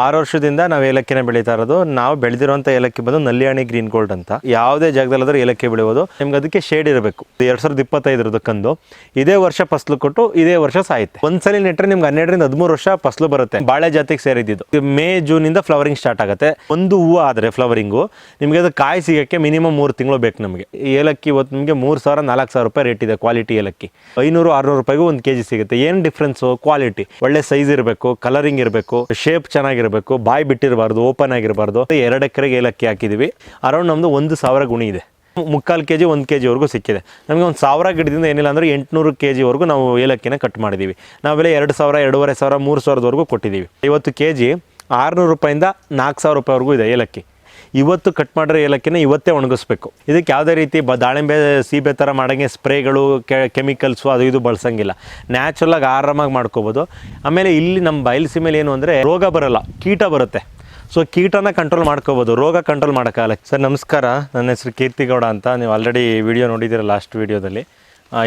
ಆರು ವರ್ಷದಿಂದ ನಾವು ಏಲಕ್ಕಿನ ಬೆಳೀತಾ ಇರೋದು. ನಾವು ಬೆಳೆದಿರುವಂಥ ಏಲಕ್ಕಿ ಬಂದು ನಲ್ಲಿಯಾಣಿ ಗ್ರೀನ್ ಗೋಲ್ಡ್ ಅಂತ. ಯಾವುದೇ ಜಾಗದಲ್ಲಾದ್ರೂ ಏಲಕ್ಕಿ ಬೆಳೆಯೋದು ನಿಮ್ಗೆ ಅದಕ್ಕೆ ಶೇಡ್ ಇರಬೇಕು. ಎರಡ್ ಸಾವಿರದ ಇಪ್ಪತ್ತೈದರದ್ದು ಕಂದು. ಇದೇ ವರ್ಷ ಫಸಲು ಕೊಟ್ಟು ಇದೇ ವರ್ಷ ಸಾಯುತ್ತೆ. ಒಂದ್ಸಲಿ ನೆಟ್ರೆ ನಿಮ್ಗೆ ಹನ್ನೆರಡರಿಂದ ಹದಿಮೂರು ವರ್ಷ ಫಸಲು ಬರುತ್ತೆ. ಬಾಳೆ ಜಾತಿಗೆ ಸೇರಿದ್ದು ಮೇ ಜೂನ್ ಇಂದ ಫ್ಲವರಿಂಗ್ ಸ್ಟಾರ್ಟ್ ಆಗುತ್ತೆ. ಒಂದು ಹೂವು ಆದರೆ ಫ್ಲವರಿಂಗು ನಿಮಗೆ ಅದು ಕಾಯಿ ಸಿಗಕ್ಕೆ ಮಿನಿಮಮ್ ಮೂರು ತಿಂಗಳು ಬೇಕು ನಮಗೆ. ಏಲಕ್ಕಿ ಇವತ್ತು ನಿಮಗೆ ಮೂರು ಸಾವಿರ, ನಾಲ್ಕು ಸಾವಿರ ರೂಪಾಯಿ ರೇಟ್ ಇದೆ ಕ್ವಾಲಿಟಿ ಏಲಕ್ಕಿ. ಐನೂರು, ಆರುನೂರು ರೂಪಾಯಿಗೂ ಒಂದು ಕೆಜಿ ಸಿಗುತ್ತೆ. ಏನು ಡಿಫ್ರೆನ್ಸು ಕ್ವಾಲಿಟಿ ಒಳ್ಳೆ ಸೈಜ್ ಇರಬೇಕು ಕಲರಿಂಗ್ ಇರಬೇಕು ಶೇಪ್ ಚೆನ್ನಾಗಿರಬೇಕು ಬಾಯಿ ಬಿಟ್ಟಿರಬಾರ್ದು ಓಪನ್ ಆಗಿರಬಾರ್ದು, ಎರಡು ಎಕರೆಗೆ ಏಲಕ್ಕಿ ಹಾಕಿದ್ದೀವಿ ಅರೌಂಡ್ ನಮ್ಮದು ಒಂದು ಸಾವಿರ ಗುಣಿ ಇದೆ. ಮುಕ್ಕಾಲು ಕೆ ಜಿ ಒಂದು ಕೆ ಜಿವರೆಗೂ ಸಿಕ್ಕಿದೆ. ನಮಗೆ ಒಂದು ಸಾವಿರ ಗಿಡದಿಂದ ಏನಿಲ್ಲ ಅಂದರೆ ಎಂಟುನೂರು ಕೆ ಜಿವರೆಗೂ ನಾವು ಏಲಕ್ಕಿನ ಕಟ್ ಮಾಡಿದ್ದೀವಿ ನಾವೆಲ್ಲ ಎರಡು ಸಾವಿರ, ಎರಡೂವರೆ ಸಾವಿರ, ಮೂರು ಸಾವಿರದವರೆಗೂ ಕೊಟ್ಟಿದ್ದೀವಿ ಇವತ್ತು ಕೆ ಜಿ ಆರುನೂರು ರೂಪಾಯಿಂದ ನಾಲ್ಕು ಸಾವಿರ ರೂಪಾಯಿವರೆಗೂ ಇದೆ ಏಲಕ್ಕಿ. ಇವತ್ತು ಕಟ್ ಮಾಡಿರೋ ಏಲಕ್ಕಿನ ಇವತ್ತೇ ಒಣಗಿಸ್ಬೇಕು. ಇದಕ್ಕೆ ಯಾವುದೇ ರೀತಿ ಬ ದಾಳಿಂಬೆ ಸೀಬೆ ಥರ ಮಾಡೋಂಗೆ ಸ್ಪ್ರೇಗಳು ಕೆಮಿಕಲ್ಸು ಅದು ಇದು ಬಳಸಂಗಿಲ್ಲ. ನ್ಯಾಚುರಲಾಗಿ ಆರಾಮಾಗಿ ಮಾಡ್ಕೋಬೋದು. ಆಮೇಲೆ ಇಲ್ಲಿ ನಮ್ಮ ಬಯಲುಸೀಮೆಯಲ್ಲಿ ಏನು ಅಂದರೆ ರೋಗ ಬರಲ್ಲ, ಕೀಟ ಬರುತ್ತೆ. ಸೊ ಕೀಟನ ಕಂಟ್ರೋಲ್ ಮಾಡ್ಕೋಬೋದು, ರೋಗ ಕಂಟ್ರೋಲ್ ಮಾಡೋಕ್ಕಾಗಲ್ಲ. ಸರ್ ನಮಸ್ಕಾರ. ನನ್ನ ಹೆಸರು ಕೀರ್ತಿಗೌಡ ಅಂತ. ನೀವು ಆಲ್ರೆಡಿ ವಿಡಿಯೋ ನೋಡಿದ್ದೀರ ಲಾಸ್ಟ್ ವೀಡಿಯೋದಲ್ಲಿ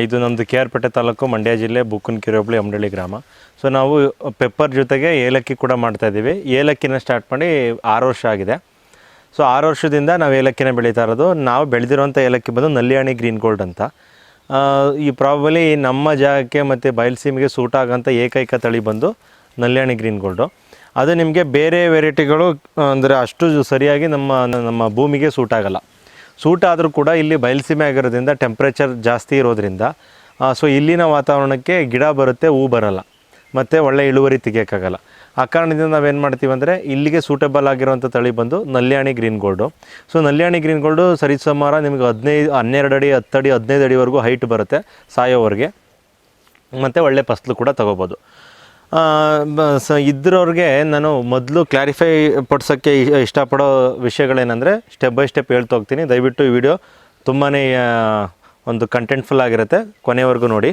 ಇದು ನಮ್ಮದು ಕೆ ಆರ್ ಪೇಟೆ ತಾಲೂಕು ಮಂಡ್ಯ ಜಿಲ್ಲೆ ಬುಕ್ಕನಕೆರೆ ಹೋಬಳಿ ಅಮಡಳ್ಳಿ ಗ್ರಾಮ. ಸೊ ನಾವು ಪೆಪ್ಪರ್ ಜೊತೆಗೆ ಏಲಕ್ಕಿ ಕೂಡ ಮಾಡ್ತಾಯಿದ್ದೀವಿ ಏಲಕ್ಕಿನ ಸ್ಟಾರ್ಟ್ ಮಾಡಿ ಆರು ವರ್ಷ ಆಗಿದೆ. ಸೊ ಆರು ವರ್ಷದಿಂದ ನಾವು ಏಲಕ್ಕಿನ ಬೆಳೀತಾ ಇರೋದು. ನಾವು ಬೆಳೆದಿರುವಂಥ ಏಲಕ್ಕಿ ಬಂದು ನಲ್ಲಿಯಾಣಿ ಗ್ರೀನ್ ಗೋಲ್ಡ್ ಅಂತ. ಈ ಪ್ರಾಬಲಿ ನಮ್ಮ ಜಾಗಕ್ಕೆ ಮತ್ತು ಬಯಲುಸೀಮೆಗೆ ಸೂಟ್ ಆಗೋಂಥ ಏಕೈಕ ತಳಿ ಬಂದು ನಲ್ಲಿಯಾಣಿ ಗ್ರೀನ್ ಗೋಲ್ಡು. ಅದು ನಿಮಗೆ ಬೇರೆ ವೆರೈಟಿಗಳು, ಅಂದರೆ ಅಷ್ಟು ಸರಿಯಾಗಿ ನಮ್ಮ ನಮ್ಮ ಭೂಮಿಗೆ ಸೂಟ್ ಆಗೋಲ್ಲ. ಸೂಟ್ ಆದರೂ ಕೂಡ ಇಲ್ಲಿ ಬಯಲುಸೀಮೆ ಆಗಿರೋದ್ರಿಂದ ಟೆಂಪ್ರೇಚರ್ ಜಾಸ್ತಿ ಇರೋದ್ರಿಂದ ಸೊ ಇಲ್ಲಿನ ವಾತಾವರಣಕ್ಕೆ ಗಿಡ ಬರುತ್ತೆ, ಹೂ ಬರಲ್ಲ. ಮತ್ತು ಒಳ್ಳೆ ಇಳುವರಿ ತೆಗಿಯೋಕ್ಕಾಗಲ್ಲ. ಆ ಕಾರಣದಿಂದ ನಾವೇನು ಮಾಡ್ತೀವಿ ಅಂದರೆ ಇಲ್ಲಿಗೆ ಸೂಟೇಬಲ್ ಆಗಿರುವಂಥ ತಳಿ ಬಂದು Njallani green gold so Njallani green gold ಸರಿಸಮಾರ ನಿಮಗೆ ಹದಿನೈದು ಹನ್ನೆರಡು ಅಡಿ, ಹತ್ತು ಅಡಿ, ಹದಿನೈದು ಅಡಿವರೆಗೂ ಹೈಟ್ ಬರುತ್ತೆ ಸಾಯೋವರೆಗೆ. ಮತ್ತು ಒಳ್ಳೆ ಫಸ್ಲು ಕೂಡ ತಗೋಬೋದು. ಸ, ಇದ್ರವ್ರಿಗೆ ನಾನು ಮೊದಲು ಕ್ಲಾರಿಫೈ ಪಡಿಸೋಕ್ಕೆ ಇಷ್ಟಪಡೋ ವಿಷಯಗಳೇನೆಂದರೆ ಸ್ಟೆಪ್ ಬೈ ಸ್ಟೆಪ್ ಹೇಳ್ತಾ ಹೋಗ್ತೀನಿ. ದಯವಿಟ್ಟು ಈ ವಿಡಿಯೋ ತುಂಬಾ ಒಂದು ಕಂಟೆಂಟ್ಫುಲ್ ಆಗಿರುತ್ತೆ ಕೊನೆವರೆಗೂ ನೋಡಿ.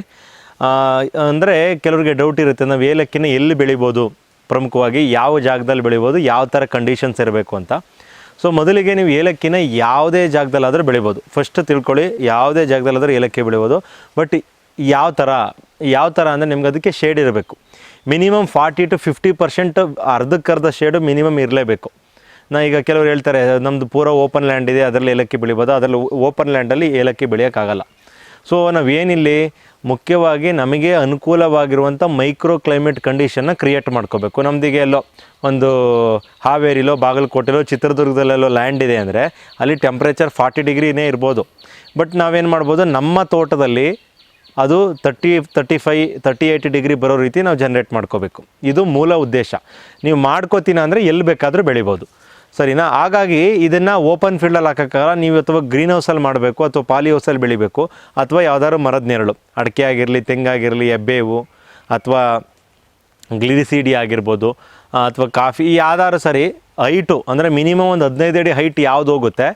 ಅಂದರೆ ಕೆಲವರಿಗೆ ಡೌಟ್ ಇರುತ್ತೆ, ನಾವು ಏಲಕ್ಕಿನ ಎಲ್ಲಿ ಬೆಳಿಬೋದು? ಪ್ರಮುಖವಾಗಿ ಯಾವ ಜಾಗದಲ್ಲಿ ಬೆಳಿಬೋದು, ಯಾವ ಥರ ಕಂಡೀಷನ್ಸ್ ಇರಬೇಕು ಅಂತ. ಸೊ ಮೊದಲಿಗೆ ನೀವು ಏಲಕ್ಕಿನ ಯಾವುದೇ ಜಾಗದಲ್ಲಾದರೂ ಬೆಳಿಬೋದು. ಫಸ್ಟ್ ತಿಳ್ಕೊಳ್ಳಿ, ಯಾವುದೇ ಜಾಗದಲ್ಲಾದರೂ ಏಲಕ್ಕಿ ಬೆಳಿಬೋದು. ಬಟ್ ಯಾವ ಥರ ಯಾವ ಥರ ಅಂದರೆ ನಿಮ್ಗೆ ಅದಕ್ಕೆ ಶೇಡ್ ಇರಬೇಕು. Minimum forty to fifty percent ಅರ್ಧಕ್ಕರ್ಧ shade minimum ಇರಲೇಬೇಕು. ನಾ ಈಗ ಕೆಲವರು ಹೇಳ್ತಾರೆ ನಮ್ಮದು ಪೂರ ಓಪನ್ ಲ್ಯಾಂಡ್ ಇದೆ, ಅದರಲ್ಲಿ ಏಲಕ್ಕಿ ಬೆಳಿಬೋದು? ಅದರಲ್ಲಿ ಓಪನ್ ಲ್ಯಾಂಡಲ್ಲಿ ಏಲಕ್ಕಿ ಬೆಳೆಯೋಕ್ಕಾಗಲ್ಲ. ಸೊ ನಾವೇನಿಲ್ಲಿ ಮುಖ್ಯವಾಗಿ ನಮಗೆ ಅನುಕೂಲವಾಗಿರುವಂಥ ಮೈಕ್ರೋ ಕ್ಲೈಮೇಟ್ ಕಂಡೀಷನ್ನ ಕ್ರಿಯೇಟ್ ಮಾಡ್ಕೋಬೇಕು. ನಮ್ದಿಗೆ ಎಲ್ಲೋ ಒಂದು ಹಾವೇರಿಲೋ, ಬಾಗಲಕೋಟೆಲೋ, ಚಿತ್ರದುರ್ಗದಲ್ಲೆಲ್ಲೋ ಲ್ಯಾಂಡ್ ಇದೆ ಅಂದರೆ ಅಲ್ಲಿ ಟೆಂಪ್ರೇಚರ್ ಫಾರ್ಟಿ ಡಿಗ್ರಿನೇ ಇರ್ಬೋದು. ಬಟ್ ನಾವೇನು ಮಾಡ್ಬೋದು, ನಮ್ಮ ತೋಟದಲ್ಲಿ ಅದು thirty thirty five, thirty eighty degree ಬರೋ ರೀತಿ ನಾವು ಜನ್ರೇಟ್ ಮಾಡ್ಕೋಬೇಕು. ಇದು ಮೂಲ ಉದ್ದೇಶ. ನೀವು ಮಾಡ್ಕೋತೀನ ಅಂದರೆ ಎಲ್ಲಿ ಬೇಕಾದರೂ ಬೆಳಿಬೋದು. ಸರಿನಾ? ಹಾಗಾಗಿ ಇದನ್ನು ಓಪನ್ ಫೀಲ್ಡಲ್ಲಿ ಹಾಕೋಕ್ಕಾಗಲ್ಲ ನೀವು ಅಥವಾ ಗ್ರೀನ್ ಹೌಸಲ್ಲಿ ಮಾಡಬೇಕು ಅಥವಾ ಪಾಲಿ ಹೌಸಲ್ಲಿ ಬೆಳಿಬೇಕು ಅಥವಾ ಯಾವ್ದಾದ್ರು ಮರದ ನೆರಳು. ಅಡಿಕೆ ಆಗಿರಲಿ ತೆಂಗಾಗಿರಲಿ ಎಬ್ಬೇವು ಅಥವಾ ಗ್ಲಿರಿಸಿಡಿ ಆಗಿರ್ಬೋದು ಅಥವಾ ಕಾಫಿ ಯಾವ್ದಾದ್ರು ಸರಿ ಹೈಟು ಅಂದರೆ ಮಿನಿಮಮ್ ಒಂದು ಹದಿನೈದು ಅಡಿ ಹೈಟ್ ಯಾವ್ದು ಹೋಗುತ್ತೆ,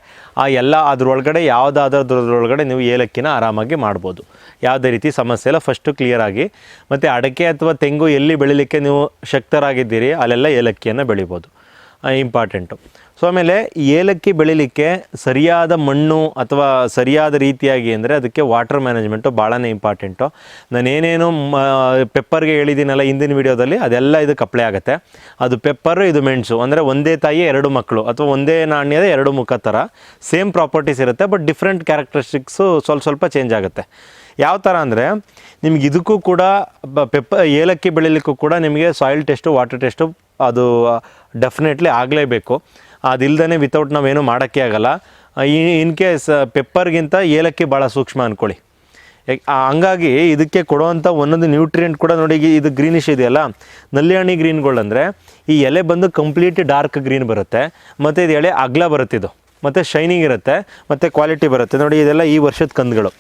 ಆ ಎಲ್ಲ ಅದ್ರೊಳಗಡೆ ಯಾವುದಾದ್ರದ್ರೊಳಗಡೆ ನೀವು ಏಲಕ್ಕಿನ ಆರಾಮಾಗಿ ಮಾಡ್ಬೋದು. ಯಾವುದೇ ರೀತಿ ಸಮಸ್ಯೆ ಇಲ್ಲ ಫಸ್ಟು ಕ್ಲಿಯರ್ ಆಗಿ. ಮತ್ತು ಅಡಿಕೆ ಅಥವಾ ತೆಂಗು ಎಲ್ಲಿ ಬೆಳಿಲಿಕ್ಕೆ ನೀವು ಶಕ್ತರಾಗಿದ್ದೀರಿ, ಅಲ್ಲೆಲ್ಲ ಏಲಕ್ಕಿಯನ್ನು ಬೆಳಿಬೋದು. ಇಂಪಾರ್ಟೆಂಟು ಸೊ ಆಮೇಲೆ ಏಲಕ್ಕಿ ಬೆಳಿಲಿಕ್ಕೆ ಸರಿಯಾದ ಮಣ್ಣು ಅಥವಾ ಸರಿಯಾದ ರೀತಿಯಾಗಿ ಅಂದರೆ ಅದಕ್ಕೆ ವಾಟರ್ ಮ್ಯಾನೇಜ್ಮೆಂಟು ಭಾಳನೇ ಇಂಪಾರ್ಟೆಂಟು ನಾನೇನೇನು, ಮ ಪೆಪ್ಪರ್ಗೆ ಹೇಳಿದ್ದೀನಲ್ಲ ಹಿಂದಿನ ವಿಡಿಯೋದಲ್ಲಿ ಅದೆಲ್ಲ ಇದಕ್ಕೆ ಅಪ್ಲೈ ಆಗುತ್ತೆ. ಅದು ಪೆಪ್ಪರು ಇದು ಮೆಣಸು. ಅಂದರೆ ಒಂದೇ ತಾಯಿ ಎರಡು ಮಕ್ಕಳು ಅಥವಾ ಒಂದೇ ನಾಣ್ಯದ ಎರಡು ಮುಖ ಥರ ಸೇಮ್ ಪ್ರಾಪರ್ಟೀಸ್ ಇರುತ್ತೆ ಬಟ್ ಡಿಫ್ರೆಂಟ್ ಕ್ಯಾರೆಕ್ಟರಿಸ್ಟಿಕ್ಸು ಸ್ವಲ್ಪ ಸ್ವಲ್ಪ ಚೇಂಜ್ ಆಗುತ್ತೆ. ಯಾವ ಥರ ಅಂದರೆ, ನಿಮ್ಗೆ ಇದಕ್ಕೂ ಕೂಡ ಪೆಪ್ಪ ಏಲಕ್ಕಿ ಬೆಳಿಲಿಕ್ಕೂ ಕೂಡ ನಿಮಗೆ ಸಾಯಿಲ್ ಟೆಸ್ಟು ವಾಟರ್ ಟೆಸ್ಟು ಅದು ಡೆಫಿನೆಟ್ಲಿ ಆಗಲೇಬೇಕು. ಅದಿಲ್ಲದೇ ವಿತೌಟ್ ನಾವೇನು ಮಾಡೋಕ್ಕೆ ಆಗಲ್ಲ. ಇನ್ ಕೇಸ್ ಪೆಪ್ಪರ್ಗಿಂತ ಏಲಕ್ಕಿ ಭಾಳ ಸೂಕ್ಷ್ಮ ಅಂದ್ಕೊಳ್ಳಿ ಹಂಗಾಗಿ ಇದಕ್ಕೆ ಕೊಡುವಂಥ ಒಂದೊಂದು ನ್ಯೂಟ್ರಿಯೆಂಟ್ ಕೂಡ ನೋಡಿ ಇದು ಗ್ರೀನಿಶ್ ಇದೆಯಲ್ಲ, ನಲ್ಲಿಹಣ್ಣಿ ಗ್ರೀನ್ಗಳು ಅಂದರೆ ಈ ಎಲೆ ಬಂದು ಕಂಪ್ಲೀಟ್ ಡಾರ್ಕ್ ಗ್ರೀನ್ ಬರುತ್ತೆ. ಮತ್ತು ಇದು ಎಳೆ ಅಗ್ಲ ಬರುತ್ತೆ ಇದು ಮತ್ತು ಶೈನಿಂಗ್ ಇರುತ್ತೆ. ಮತ್ತು ಕ್ವಾಲಿಟಿ ಬರುತ್ತೆ. ನೋಡಿ, ಇದೆಲ್ಲ ಈ ವರ್ಷದ ಕಂದುಗಳು.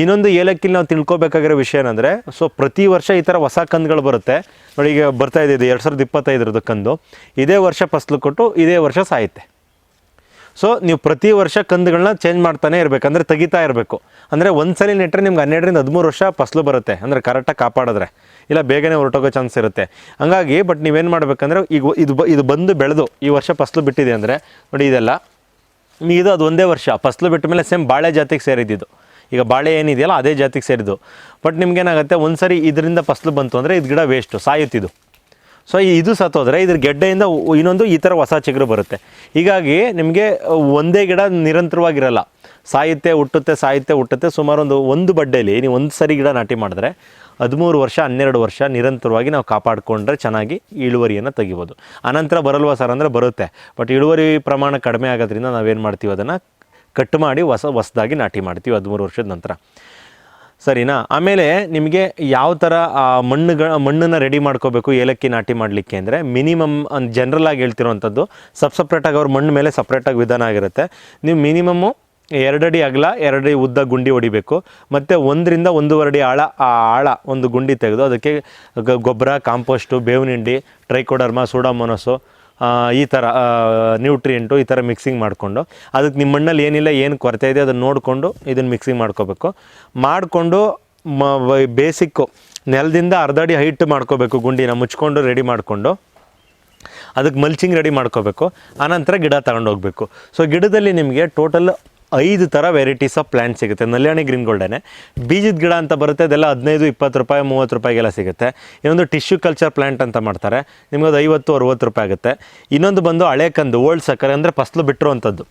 ಇನ್ನೊಂದು ಏಲಕ್ಕಿಲಿ ನಾವು ತಿಳ್ಕೊಬೇಕಾಗಿರೋ ವಿಷಯ ಏನಂದರೆ ಸೊ ಪ್ರತಿ ವರ್ಷ ಈ ಥರ ಹೊಸ ಕಂದುಗಳು ಬರುತ್ತೆ. ನೋಡಿ, ಈಗ ಬರ್ತಾ ಇದೆ ಇದು ಎರಡು ಸಾವಿರದ ಇಪ್ಪತ್ತೈದರದ್ದು ಕಂದು. ಇದೇ ವರ್ಷ ಫಸ್ಲು ಕೊಟ್ಟು ಇದೇ ವರ್ಷ ಸಾಯುತ್ತೆ. ಸೊ ನೀವು ಪ್ರತಿ ವರ್ಷ ಕಂದುಗಳನ್ನ ಚೇಂಜ್ ಮಾಡ್ತಾನೆ ಇರಬೇಕು, ಅಂದರೆ ತೆಗಿತಾ ಇರಬೇಕು. ಅಂದರೆ ಒಂದ್ಸಲಿ ನೆಟ್ಟರೆ ನಿಮ್ಗೆ ಹನ್ನೆರಡರಿಂದ ಹದಿಮೂರು ವರ್ಷ ಫಸಲು ಬರುತ್ತೆ, ಅಂದರೆ ಕರೆಕ್ಟಾಗಿ ಕಾಪಾಡಿದ್ರೆ. ಇಲ್ಲ, ಬೇಗನೆ ಹೊರಟೋಗೋ ಚಾನ್ಸ್ ಇರುತ್ತೆ. ಹಂಗಾಗಿ ಬಟ್ ನೀವೇನು ಮಾಡಬೇಕಂದ್ರೆ, ಈಗ ಇದು ಇದು ಬಂದು ಬೆಳೆದು ಈ ವರ್ಷ ಫಸಲು ಬಿಟ್ಟಿದೆ ಅಂದರೆ, ನೋಡಿ ಇದೆಲ್ಲ, ಇದು ಅದು ಒಂದೇ ವರ್ಷ, ಫಸಲು ಬಿಟ್ಟ ಮೇಲೆ ಸೇಮ್ ಬಾಳೆ ಜಾತಿಗೆ ಸೇರಿದ್ದು ಈಗ ಬಾಳೆ ಏನಿದೆಯಲ್ಲ ಅದೇ ಜಾತಿಗೆ ಸೇರಿದ್ದು. ಬಟ್ ನಿಮ್ಗೇನಾಗುತ್ತೆ ಒಂದು ಸರಿ ಇದರಿಂದ ಫಸಲು ಬಂತು ಅಂದರೆ ಇದು ಗಿಡ ವೇಸ್ಟು ಸಾಯುತ್ತಿದ್ದು ಸೊ ಇದು ಸತ್ತೋದ್ರೆ ಇದ್ರ ಗೆಡ್ಡೆಯಿಂದ ಇನ್ನೊಂದು ಈ ಥರ ಹೊಸ ಚಿಗುರು ಬರುತ್ತೆ. ಹೀಗಾಗಿ ನಿಮಗೆ ಒಂದೇ ಗಿಡ ನಿರಂತರವಾಗಿರಲ್ಲ. ಸಾಯುತ್ತೆ, ಹುಟ್ಟುತ್ತೆ ಸಾಯುತ್ತೆ, ಹುಟ್ಟುತ್ತೆ, ಸುಮಾರು ಒಂದು ಒಂದು ಬಡ್ಡೆಯಲ್ಲಿ ನೀವು ಒಂದು ಸರಿ ಗಿಡ ನಾಟಿ ಮಾಡಿದ್ರೆ ಹದಿಮೂರು ವರ್ಷ, ಹನ್ನೆರಡು ವರ್ಷ ನಿರಂತರವಾಗಿ ನಾವು ಕಾಪಾಡಿಕೊಂಡ್ರೆ ಚೆನ್ನಾಗಿ ಇಳುವರಿಯನ್ನು ತೆಗಿಬೋದು. ಅನಂತರ ಬರಲ್ವಾ ಸರ್ ಅಂದರೆ ಬರುತ್ತೆ. ಬಟ್ ಇಳುವರಿ ಪ್ರಮಾಣ ಕಡಿಮೆ ಆಗೋದ್ರಿಂದ ನಾವೇನು ಮಾಡ್ತೀವಿ ಅದನ್ನು ಕಟ್ ಮಾಡಿ ಹೊಸ ಹೊಸದಾಗಿ ನಾಟಿ ಮಾಡ್ತೀವಿ ಹದಿಮೂರು ವರ್ಷದ ನಂತರ. ಸರಿನಾ? ಆಮೇಲೆ ನಿಮಗೆ ಯಾವ ಥರ ಮಣ್ಣುಗಳ ಮಣ್ಣನ್ನು ರೆಡಿ ಮಾಡ್ಕೋಬೇಕು, ಏಲಕ್ಕಿ ನಾಟಿ ಮಾಡಲಿಕ್ಕೆ ಅಂದರೆ ಮಿನಿಮಮ್ ಒಂದು ಆಗಿ ಹೇಳ್ತಿರೋವಂಥದ್ದು ಸಪ್ ಸಪ್ರೇಟಾಗಿ ಅವ್ರ ಮಣ್ಣು ಮೇಲೆ ಸಪ್ರೇಟಾಗಿ ವಿಧಾನ ಆಗಿರುತ್ತೆ. ನೀವು ಮಿನಿಮಮ್ಮು ಎರಡಡಿ ಅಗಲ ಎರಡಡಿ ಉದ್ದ ಗುಂಡಿ ಹೊಡಿಬೇಕು ಮತ್ತು ಒಂದರಿಂದ ಒಂದೂವರೆ ಅಡಿ ಆಳ, ಆ ಆಳ ಒಂದು ಗುಂಡಿ ತೆಗೆದು ಅದಕ್ಕೆ ಗೊಬ್ಬರ, ಕಾಂಪೋಸ್ಟು ಬೇವಿನ ಹಿಂಡಿ ಟ್ರೈಕೋಡರ್ಮಾ ಸೂಡಾಮೊನಸು ಈ ಥರ ನ್ಯೂಟ್ರಿಯೆಂಟು ಈ ಥರ ಮಿಕ್ಸಿಂಗ್ ಮಾಡಿಕೊಂಡು ಅದಕ್ಕೆ ನಿಮ್ಮ ಮಣ್ಣಲ್ಲಿ ಏನಿಲ್ಲ, ಏನು ಕೊರತೆ ಇದೆ ಅದನ್ನು ನೋಡಿಕೊಂಡು ಇದನ್ನು ಮಿಕ್ಸಿಂಗ್ ಮಾಡ್ಕೋಬೇಕು. ಮಾಡಿಕೊಂಡು ಮ ಬೇಸಿಕ್ಕು ನೆಲದಿಂದ ಅರ್ಧ ಅಡಿ ಹೈಟ್ ಮಾಡ್ಕೋಬೇಕು ಗುಂಡಿನ, ಮುಚ್ಕೊಂಡು ರೆಡಿ ಮಾಡಿಕೊಂಡು ಅದಕ್ಕೆ ಮಲ್ಚಿಂಗ್ ರೆಡಿ ಮಾಡ್ಕೋಬೇಕು. ಆನಂತರ ಗಿಡ ತಗೊಂಡೋಗ್ಬೇಕು. ಸೊ ಗಿಡದಲ್ಲಿ ನಿಮಗೆ ಟೋಟಲ್ ಐದು ಥರ ವೆರೈಟೀಸ್ ಆಫ್ ಪ್ಲ್ಯಾಂಟ್ ಸಿಗುತ್ತೆ. ನಲ್ಯಾಣಿ ಗ್ರೀನ್ ಗೋಲ್ಡನೆ, ಬೀಜದ ಗಿಡ ಅಂತ ಬರುತ್ತೆ ಅದೆಲ್ಲ ಹದಿನೈದು, ಇಪ್ಪತ್ತು ರೂಪಾಯಿ, ಮೂವತ್ತು ರೂಪಾಯಿಗೆಲ್ಲ ಸಿಗುತ್ತೆ. ಇನ್ನೊಂದು ಟಿಶ್ಯೂ ಕಲ್ಚರ್ ಪ್ಲ್ಯಾಂಟ್ ಅಂತ ಮಾಡ್ತಾರೆ. ನಿಮಗೆ ಅದು ಐವತ್ತು, ಅರುವತ್ತು ರೂಪಾಯಿ ಆಗುತ್ತೆ. ಇನ್ನೊಂದು ಬಂದು ಹಳೆ ಕಂದು, ಓಲ್ಡ್ ಸಕ್ಕರೆ ಅಂದರೆ ಫಸ್ಲು ಬಿಟ್ಟಿರುವಂಥದ್ದು.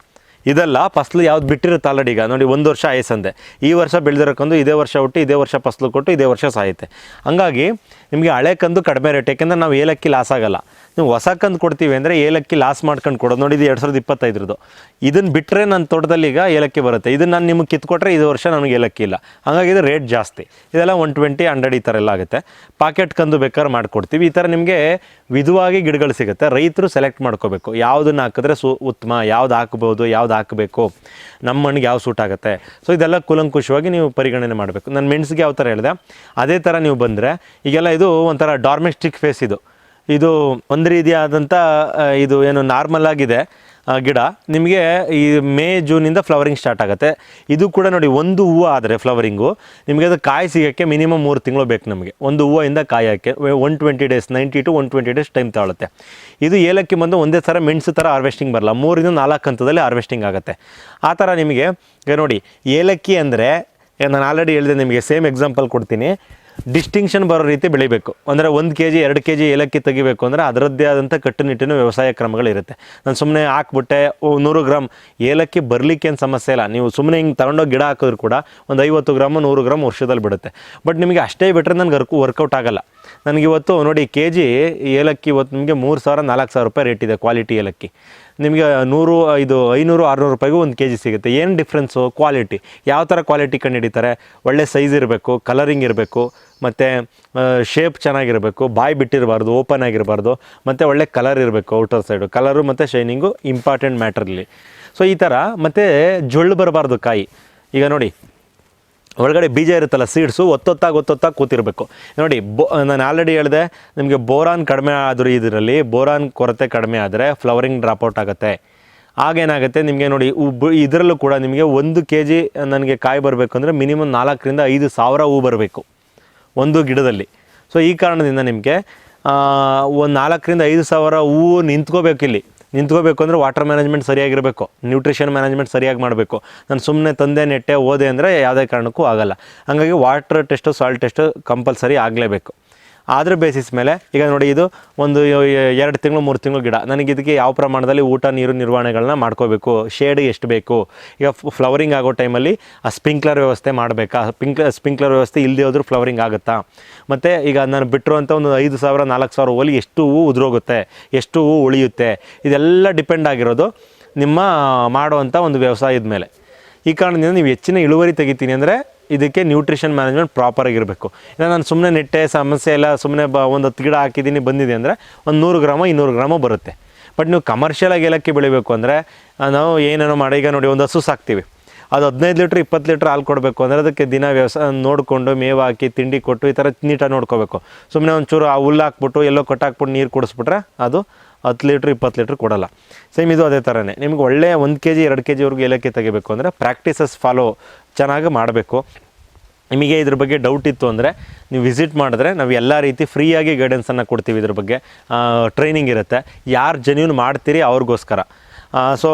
ಇದೆಲ್ಲ ಫಸ್ಲು ಯಾವ್ದು ಬಿಟ್ಟಿರುತ್ತೆ ಆಲ್ರೆಡಿ ಈಗ, ನೋಡಿ ಒಂದು ವರ್ಷ ಆಯಸಂದೆ ಈ ವರ್ಷ ಬೆಳೆದಿರೋಕ್ಕಂದು ಇದೇ ವರ್ಷ ಹುಟ್ಟಿ, ಇದೇ ವರ್ಷ ಫಸ್ಲು ಕೊಟ್ಟು ಇದೇ ವರ್ಷ ಸಾಯುತ್ತೆ. ಹಂಗಾಗಿ ನಿಮಗೆ ಹಳೆ ಕಂದು ಕಡಿಮೆ ರೇಟ್, ಯಾಕೆಂದರೆ ನಾವು ಏಲಕ್ಕಿ ಲಾಸ್ ಆಗಲ್ಲ. ನೀವು ಹೊಸ ಕಂದು ಕೊಡ್ತೀವಿ ಅಂದರೆ ಏಲಕ್ಕಿ ಲಾಸ್ ಮಾಡ್ಕೊಂಡು ಕೊಡೋದು. ನೋಡಿ ಇದು ಎರಡು ಸಾವಿರದ ಇಪ್ಪತ್ತೈದರದ್ದು. ಇದನ್ನು ಬಿಟ್ಟರೆ ನನ್ನ ತೋಟದಲ್ಲಿ ಈಗ ಏಲಕ್ಕಿ ಬರುತ್ತೆ. ಇದನ್ನು ನಾನು ನಿಮಗೆ ಕಿತ್ಕೊಟ್ರೆ ಇದು ವರ್ಷ ನನಗೆ ಏಲಕ್ಕಿ ಇಲ್ಲ. ಹಾಗಾಗಿ ಇದು ರೇಟ್ ಜಾಸ್ತಿ. ಇದೆಲ್ಲ ಒನ್ ಟ್ವೆಂಟಿ, ಹಂಡ್ರೆಡ್ ಈ ಥರ ಎಲ್ಲ ಆಗುತ್ತೆ. ಪಾಕೆಟ್ ಕಂದು ಬೇಕಾದ್ರೆ ಮಾಡಿಕೊಡ್ತೀವಿ. ಈ ಥರ ನಿಮಗೆ ವಿಧವಾಗಿ ಗಿಡಗಳು ಸಿಗುತ್ತೆ. ರೈತರು ಸೆಲೆಕ್ಟ್ ಮಾಡ್ಕೋಬೇಕು. ಯಾವುದನ್ನು ಹಾಕಿದ್ರೆ ಸು, ಉತ್ತಮ, ಯಾವ್ದು ಹಾಕ್ಬೋದು, ಯಾವ್ದು ಹಾಕಬೇಕು ನಮ್ಮ ಮಣ್ಣಿಗೆ ಯಾವ ಸೂಟ್ ಆಗುತ್ತೆ. ಸೊ ಇದೆಲ್ಲ ಕುಲಂಕುಷವಾಗಿ ನೀವು ಪರಿಗಣನೆ ಮಾಡಬೇಕು. ನಾನು ಮೆಣಸಿಗೆ ಯಾವ ಥರ ಹೇಳಿದೆ? ಅದೇ ಥರ ನೀವು ಬಂದರೆ ಈಗೆಲ್ಲ ಇದು ಒಂಥರ ಡಾರ್ಮೆಸ್ಟಿಕ್ ಫೇಸ್ ಇದು. ಇದು ಒಂದು ರೀತಿಯಾದಂಥ ಇದು ಏನು ನಾರ್ಮಲ್ ಆಗಿದೆ. ಗಿಡ. ನಿಮಗೆ ಈ ಮೇ ಜೂನಿಂದ ಫ್ಲವರಿಂಗ್ ಸ್ಟಾರ್ಟ್ ಆಗುತ್ತೆ. ಇದು ಕೂಡ ನೋಡಿ ಒಂದು ಹೂವು ಆದರೆ ಫ್ಲವರಿಂಗು ನಿಮಗೆ ಅದು ಕಾಯಿ ಸಿಗೋಕ್ಕೆ ಮಿನಿಮಮ್ ಮೂರು ತಿಂಗಳು ಬೇಕು ನಮಗೆ. ಒಂದು ಹೂವಿಂದ ಕಾಯೋಕ್ಕೆ one twenty days ninety to one twenty days time ತಗೊಳುತ್ತೆ ಇದು ಏಲಕ್ಕಿ ಬಂದು ಒಂದೇ ಥರ ಮೆಣಸು ಥರ ಹಾರ್ವೆಸ್ಟಿಂಗ್ ಬರಲ್ಲ. ಮೂರಿಂದ ನಾಲ್ಕು ಹಂತದಲ್ಲಿ ಹಾರ್ವೆಸ್ಟಿಂಗ್ ಆಗುತ್ತೆ. ಆ ಥರ ನಿಮಗೆ ನೋಡಿ ಏಲಕ್ಕಿ ಅಂದರೆ ನಾನು ಆಲ್ರೆಡಿ ಹೇಳಿದೆ ನಿಮಗೆ ಸೇಮ್ ಎಕ್ಸಾಂಪಲ್ ಕೊಡ್ತೀನಿ. ಡಿಸ್ಟಿಂಕ್ಷನ್ ಬರೋ ರೀತಿ ಬೆಳಿಬೇಕು. ಅಂದರೆ ಒಂದು ಕೆ ಜಿ ಎರಡು ಕೆ ಜಿ ಏಲಕ್ಕಿ ತೆಗಿಬೇಕು ಅಂದರೆ ಅದರದ್ದೇ ಆದಂಥ ಕಟ್ಟುನಿಟ್ಟಿನ ವ್ಯವಸಾಯ ಕ್ರಮಗಳಿರುತ್ತೆ ನಾನು ಸುಮ್ಮನೆ ಹಾಕ್ಬಿಟ್ಟೆ ನೂರು ಗ್ರಾಮ್ ಏಲಕ್ಕಿ ಬರಲಿಕ್ಕೆ ಏನು ಸಮಸ್ಯೆ ಇಲ್ಲ. ನೀವು ಸುಮ್ಮನೆ ಹಿಂಗೆ ತಗೊಂಡೋಗಿ ಗಿಡ ಹಾಕಿದ್ರು ಕೂಡ ಒಂದು ಐವತ್ತು ಗ್ರಾಮು ನೂರು ಗ್ರಾಮ್ ವರ್ಷದಲ್ಲಿ ಬಿಡುತ್ತೆ. ಬಟ್ ನಿಮಗೆ ಅಷ್ಟೇ ಬಿಟ್ಟರೆ ನನಗೆ ವರ್ಕ್ ವರ್ಕೌಟ್ ಆಗಲ್ಲ. ನನಗೆ ಇವತ್ತು ನೋಡಿ ಕೆ ಜಿ ಏಲಕ್ಕಿ ಇವತ್ತು ನಿಮಗೆ ಮೂರು ಸಾವಿರ, ನಾಲ್ಕು ಸಾವಿರ ರೂಪಾಯಿ ರೇಟ್ ಇದೆ ಕ್ವಾಲಿಟಿ ಏಲಕ್ಕಿ. ನಿಮಗೆ ನೂರು ಇದು ಐನೂರು, ಆರುನೂರು ರೂಪಾಯಿಗೂ ಒಂದು ಕೆ ಜಿ ಸಿಗುತ್ತೆ. ಏನು ಡಿಫ್ರೆನ್ಸು ಕ್ವಾಲಿಟಿ ಯಾವ ಥರ ಕ್ವಾಲಿಟಿ ಕಂಡು ಹಿಡಿತಾರೆ ಒಳ್ಳೆ ಸೈಜ್ ಇರಬೇಕು ಕಲರಿಂಗ್ ಇರಬೇಕು, ಮತ್ತು ಶೇಪ್ ಚೆನ್ನಾಗಿರಬೇಕು, ಬಾಯಿ ಬಿಟ್ಟಿರಬಾರ್ದು ಓಪನ್ ಆಗಿರಬಾರ್ದು, ಮತ್ತು ಒಳ್ಳೆ ಕಲರ್ ಇರಬೇಕು ಔಟರ್ ಸೈಡು ಕಲರು ಮತ್ತು ಶೈನಿಂಗು ಇಂಪಾರ್ಟೆಂಟ್ ಮ್ಯಾಟ್ರಲ್ಲಿ ಸೊ ಈ ಥರ ಮತ್ತು ಜೊಳ್ಳು ಬರಬಾರ್ದು ಕಾಯಿ. ಈಗ ನೋಡಿ ಒಳಗಡೆ ಬೀಜ ಇರುತ್ತಲ್ಲ ಸೀಡ್ಸು ಒತ್ತೊತ್ತಾಗಿ ಒತ್ತೊತ್ತಾಗಿ ಕೂತಿರಬೇಕು. ನೋಡಿ, ಬೋ, ನಾನು ಆಲ್ರೆಡಿ ಹೇಳಿದೆ, ನಿಮಗೆ ಬೋರಾನ್ ಕಡಿಮೆ ಆದರೂ ಇದರಲ್ಲಿ, ಬೋರಾನ್ ಕೊರತೆ ಕಡಿಮೆ ಆದರೆ ಫ್ಲವರಿಂಗ್ ಡ್ರಾಪ್ಔಟ್ ಆಗುತ್ತೆ. ಆಗೇನಾಗುತ್ತೆ, ನಿಮಗೆ ನೋಡಿ ಇದರಲ್ಲೂ ಕೂಡ ನಿಮಗೆ ಒಂದು ಕೆ ಜಿ ನನಗೆ ಕಾಯಿ ಬರಬೇಕು ಅಂದರೆ ಮಿನಿಮಮ್ ನಾಲ್ಕರಿಂದ ಐದು ಸಾವಿರ ಹೂ ಬರಬೇಕು, ಒಂದು ಗಿಡದಲ್ಲಿ. ಸೊ ಈ ಕಾರಣದಿಂದ ನಿಮಗೆ ಒಂದು ನಾಲ್ಕರಿಂದ ಐದು ಸಾವಿರ ಹೂವು ನಿಂತ್ಕೋಬೇಕು ಇಲ್ಲಿ ನಿಂತ್ಕೋಬೇಕು ಅಂದರೆ ವಾಟರ್ ಮ್ಯಾನೇಜ್ಮೆಂಟ್ ಸರಿಯಾಗಿರಬೇಕು ನ್ಯೂಟ್ರಿಷನ್ ಮ್ಯಾನೇಜ್ಮೆಂಟ್ ಸರಿಯಾಗಿ ಮಾಡಬೇಕು. ನಾನು ಸುಮ್ಮನೆ ತಂದೆ ನೆಟ್ಟೆ ಓದೆ ಅಂದರೆ ಯಾವುದೇ ಕಾರಣಕ್ಕೂ ಆಗಲ್ಲ. ಹಾಗಾಗಿ water test salt test compulsory ಆಗಲೇಬೇಕು. ಅದ್ರ ಬೇಸಿಸ್ ಮೇಲೆ, ಈಗ ನೋಡಿ ಇದು ಒಂದು ಎರಡು ತಿಂಗಳು, ಮೂರು ತಿಂಗಳು ಗಿಡ. ನನಗೆ ಇದಕ್ಕೆ ಯಾವ ಪ್ರಮಾಣದಲ್ಲಿ ಊಟ, ನೀರು ನಿರ್ವಹಣೆಗಳನ್ನ ಮಾಡ್ಕೋಬೇಕು? ಶೇಡ್ ಎಷ್ಟು ಬೇಕು? ಈಗ ಫ್ಲವರಿಂಗ್ ಆಗೋ ಟೈಮಲ್ಲಿ ಆ ಸ್ಪ್ರಿಂಕ್ಲರ್ ವ್ಯವಸ್ಥೆ ಮಾಡಬೇಕಾ? ಸ್ಪಿಂಕ್ ಸ್ಪ್ರಿಂಕ್ಲರ್ ವ್ಯವಸ್ಥೆ ಇಲ್ಲದೆ ಹೋದ್ರೂ ಫ್ಲವರಿಂಗ್ ಆಗುತ್ತಾ? ಮತ್ತು ಈಗ ನಾನು ಬಿಟ್ಟಿರುವಂಥ ಒಂದು ಐದು ಸಾವಿರ, ನಾಲ್ಕು ಸಾವಿರ ಹೂವಲ್ಲಿ ಎಷ್ಟು ಹೂವು ಉದುರೋಗುತ್ತೆ? ಎಷ್ಟು ಹೂವು ಉಳಿಯುತ್ತೆ? ಇದೆಲ್ಲ ಡಿಪೆಂಡ್ ಆಗಿರೋದು ನಿಮ್ಮ ಮಾಡುವಂಥ ಒಂದು ವ್ಯವಸಾಯದ ಮೇಲೆ. ಈ ಕಾರಣದಿಂದ ನೀವು ಹೆಚ್ಚಿನ ಇಳುವರಿ ತೆಗಿತೀನಿ ಅಂದರೆ ಇದಕ್ಕೆ ನ್ಯೂಟ್ರಿಷನ್ ಮ್ಯಾನೇಜ್ಮೆಂಟ್ ಪ್ರಾಪರಾಗಿರಬೇಕು ಇಲ್ಲ ನಾನು ಸುಮ್ಮನೆ ನೆಟ್ಟೆ, ಸಮಸ್ಯೆ ಎಲ್ಲ ಸುಮ್ಮನೆ ಬ ಒಂದು ಹತ್ತು ಗಿಡ ಹಾಕಿದ್ದೀನಿ, ಬಂದಿದೆ ಅಂದರೆ ಒಂದು ನೂರು ಗ್ರಾಮ, ಇನ್ನೂರು ಗ್ರಾಮ ಬರುತ್ತೆ. ಬಟ್ ನೀವು ಕಮರ್ಷಿಯಲಾಗಿ ಏಲಕ್ಕಿ ಬೆಳಿಬೇಕು ಅಂದರೆ ನಾವು ಏನೇನೋ ಮಾಡಿ, ಈಗ ನೋಡಿ ಒಂದು ಹಸು ಸಾಕ್ತೀವಿ. ಅದು ಹದಿನೈದು ಲೀಟ್ರ್, ಇಪ್ಪತ್ತು ಲೀಟ್ರ್ ಹಾಲು ಕೊಡಬೇಕು ಅಂದರೆ ಅದಕ್ಕೆ ದಿನ ವ್ಯವಸಾಯ ನೋಡಿಕೊಂಡು ಮೇವು ಹಾಕಿ, ತಿಂಡಿ ಕೊಟ್ಟು ಈ ಥರ ನೀಟಾಗಿ ನೋಡ್ಕೋಬೇಕು. ಸುಮ್ಮನೆ ಒಂಚೂರು ಆ ಹುಲ್ಲು ಹಾಕ್ಬಿಟ್ಟು, ಎಲ್ಲೋ ಕೊಟ್ಟಾಕ್ಬಿಟ್ಟು ನೀರು ಕುಡಿಸ್ಬಿಟ್ರೆ ಅದು ಹತ್ತು ಲೀಟ್ರ್, ಇಪ್ಪತ್ತು ಲೀಟ್ರ್ ಕೊಡಲ್ಲ. ಸೇಮ್ ಇದು ಅದೇ ಥರನೇ ನಿಮ್ಗೆ ಒಳ್ಳೆಯ ಒಂದು ಕೆ ಜಿ ಎರಡು ಕೆ ಜಿವರೆಗೂ ಏಲಕ್ಕಿ ತೆಗಿಬೇಕು ಅಂದರೆ ಪ್ರಾಕ್ಟೀಸಸ್ ಫಾಲೋ ಚೆನ್ನಾಗಿ ಮಾಡಬೇಕು. ನಿಮಗೆ ಇದ್ರ ಬಗ್ಗೆ ಡೌಟ್ ಇತ್ತು ಅಂದರೆ ನೀವು ವಿಸಿಟ್ ಮಾಡಿದ್ರೆ ನಾವು ಎಲ್ಲ ರೀತಿ ಫ್ರೀಯಾಗಿ ಗೈಡೆನ್ಸನ್ನು ಕೊಡ್ತೀವಿ ಇದ್ರ ಬಗ್ಗೆ. ಟ್ರೈನಿಂಗ್ ಇರುತ್ತೆ. ಯಾರು ಜೆನ್ಯೂನ್ ಮಾಡ್ತೀರಿ ಅವ್ರಿಗೋಸ್ಕರ. ಸೊ